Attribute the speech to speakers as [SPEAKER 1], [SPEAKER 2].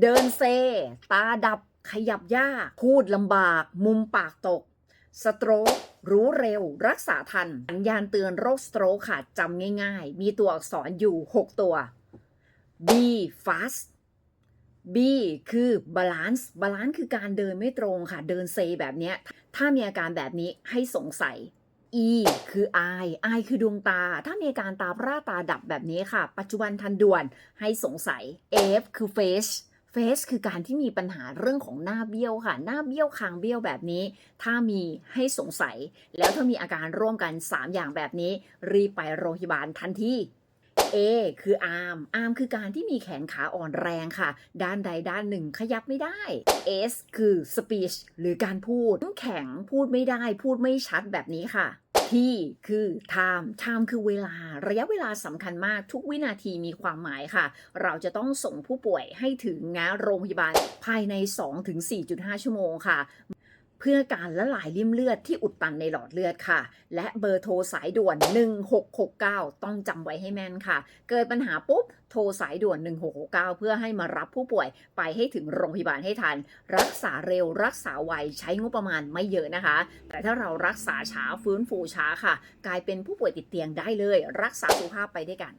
[SPEAKER 1] เดินเซ ตาดับ ขยับยาก พูดลำบาก มุมปากตก สโตรกรู้เร็ว รักษาทัน สัญญาณเตือนโรคสโตรกค่ะจำง่าย ๆ มีตัวอักษรอยู่ 6 ตัว B fast B คือ balance balance คือการเดินไม่ตรงค่ะ เดินเซแบบนี้ ถ้ามีอาการแบบนี้ให้สงสัย E คือ eye eye คือดวงตา ถ้ามีอาการตาพร่าตาดับแบบนี้ค่ะ ปัจจุบันทันด่วนให้สงสัย F คือ face face คือการที่มีปัญหาเรื่องของหน้าเบี้ยวค่ะ หน้าเบี้ยวคางเบี้ยวแบบนี้ ถ้ามีให้สงสัย แล้วถ้ามีอาการร่วมกัน 3 อย่างแบบนี้ รีบไปโรงพยาบาลทันที A คือ arm arm คือการที่มีแขนขาอ่อนแรงค่ะ ด้านใดด้านหนึ่งขยับไม่ได้ S คือ speech หรือการพูด แข็งพูดไม่ได้ พูดไม่ชัดแบบนี้ค่ะ T คือ time time คือเวลา ระยะเวลาสำคัญมากทุกวินาทีมีความหมายค่ะ เราจะต้องส่งผู้ป่วยให้ถึงนะโรงพยาบาลภายใน 2-4.5 ชั่วโมงค่ะ พื่อการละลายริ่มเลือดที่อุดตันในหลอดเลือดค่ะ และเบอร์โทรสายด่วน 1669 ต้องจำไว้ให้แม่นค่ะ เกิดปัญหาปุ๊บ โทรสายด่วน 1669 เพื่อให้มารับผู้ป่วยไปให้ถึงโรงพยาบาลให้ทัน รักษาเร็วรักษาไวใช้งบประมาณไม่เยอะนะคะ แต่ถ้าเรารักษาช้าฟื้นฟูช้าค่ะ กลายเป็นผู้ป่วยติดเตียงได้เลย รักษาสุขภาพไปด้วยกัน